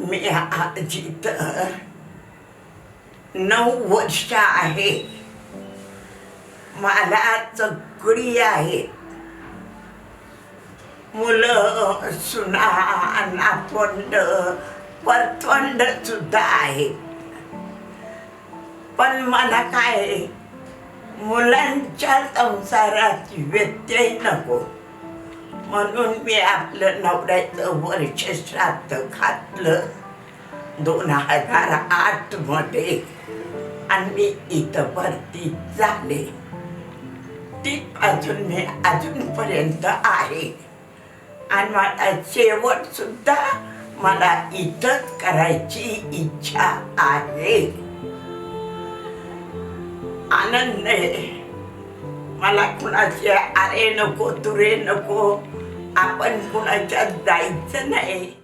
मी आज नऊ वर्ष आहे मला चकडी आहे मुलं सुना नातवंड परतवंड सुद्धा आहे पण मला काय मुलांच्या संसारात व्यत्यय नको म्हणून मी आपलं नवऱ्याचं वर्ष श्राद्ध घातलं दोन हजार आठमध्ये आणि मी इथं भरती झाले अजून मी अजूनपर्यंत आहे आणि मला शेवट सुद्धा मला इथंच करायची इच्छा आहे आनंद आहे मला कुणाचे अरे नको तुरे नको आपण कोणाच्या जायचं नाही.